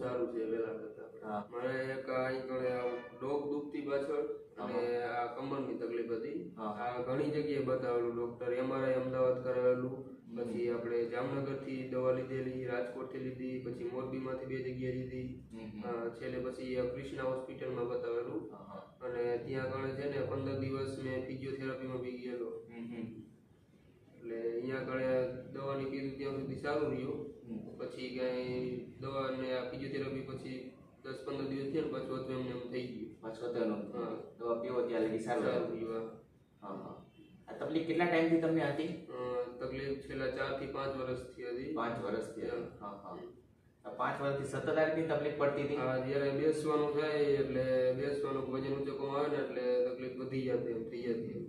સારું છે વેલા કરતા હા. મારે એક આ આગળ ડોક દુખતી પાછળ અને આ કમરની તકલીફ હતી. આ ઘણી જગ્યાએ બતાવેલું ડોક્ટર. એમઆરઆઈ અમદાવાદ કરાવેલું. પછી આપણે જામનગરથી દવા લીધેલી રાજકોટથી લીધી પછી મોરબીમાંથી બે જગ્યાએ લીધી. છેલ્લે પછી કૃષ્ણા હોસ્પિટલમાં બતાવેલું. અને ત્યાં આગળ છે ને પંદર દિવસ મેં ફિઝિયોથેરાપીમાં બી. એટલે અહીંયા દવાની કીધું ત્યાં સુધી સારું રહ્યું. પછી કાંઈ દવા અને આ ફિઝિયોથેરાપી પછી દસ પંદર દિવસ થયા ને પાછું હતું એમને એમ થઈ ગયું. પાછું તો એનો હા. દવા પીવો ત્યાં લગી સારું સારું રહ્યું. હા હા. આ તકલીફ કેટલા ટાઈમથી તમને હતી? તકલીફ છેલ્લા ચારથી પાંચ વર્ષથી હતી. પાંચ વર્ષથી હા. હા હા. પાંચ વર્ષથી સતત આવી તકલીફ પડતી હતી? જ્યારે બેસવાનું થાય એટલે બેસવાનું વજન ઊંચકવામાં આવે ને એટલે તકલીફ વધી જતી એમ થઈ જતી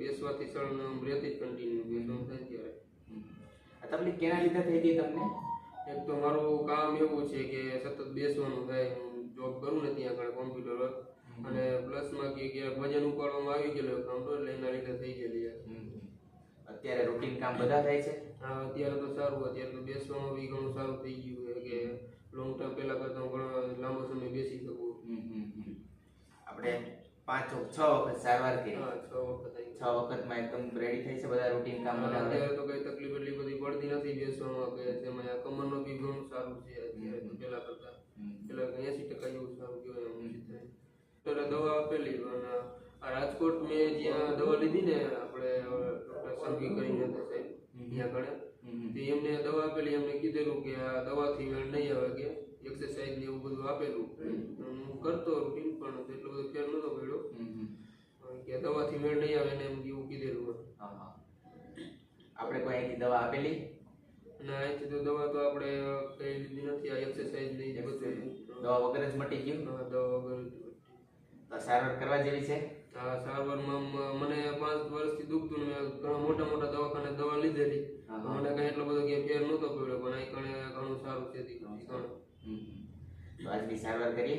બેસવાથી સળન આમ રહેતી જ કન્ટિન્યુ બેસવાનું થાય ત્યારે. આ તકલીફ કેના લીધે થઈ હતી તમને? એક તો મારું કામ એવું છે કે સતત બેસવાનું થાય હું જોબ કરું ને ત્યાં આગળ કોમ્પ્યુટર વર્ક અને પ્લસમાં કે ક્યાંક વજન ઉપાડવામાં આવી ગયેલો કામ તો એટલે એના લીધે થઈ ગયેલી. અત્યારે રૂટીન કામ બધા થાય છે? હા અત્યારે તો સારું અત્યારે તો બેસવામાં બી ઘણું સારું થઈ ગયું છે કે લોંગ ટર્મ પહેલા કરતા હું ઘણો લાંબો સમય બેસી શકું. આપણે પાંચ છ વખત સારવાર કરી. છ વખતમાં એકદમ રેડી થઈ છે બધા રૂટીન કામ બધા તો કઈ તકલીફ એટલી બધી પડતી નથી બેસવામાં કે તેમાં આ કમરનો બી ઘણું સારું છે અત્યારે તો પહેલા કરતા. પેલા એસી ટકા જેવું સારું કહેવાય એમ ઓછી દવા આપેલી અને આ રાજકોટ મેં જ્યાં દવા લીધી ને આપણે ડોક્ટર સંઘવી કરીને હતા સાહેબ ત્યાં હમ. તે એમને દવા આપેલી એમને કીધેલું કે આ દવાથી મેળ નહીં આવે કે એક્સરસાઇઝ ને એવું બધું આપેલું. હું કરતો રૂટીન પણ એટલો બધો ફેર નતો. દવાથી મેળ નહીં આવે ને એમ એવું કીધેલું હા, હા. આપણે કોઈ અહીંથી દવા આપેલી? અને અહીંથી તો દવા તો આપણે કઈ લીધી નથી. આ એક્સરસાઇઝ નહીં બધું દવા વગર જ મટી ગયું? હા, દવા વગર તો સારવાર કરવા જેવી છે? હા સારવારમાં મને પાંચ વર્ષથી દુખતું ને ઘણા મોટા મોટા દવાખાને દવા લીધેલી. મને કઈ એટલો બધો કે ફેર નહોતો પડ્યો પણ અહીં કણે ઘણું સારું છે આજની સારવાર કરીએ?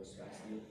pues ha sido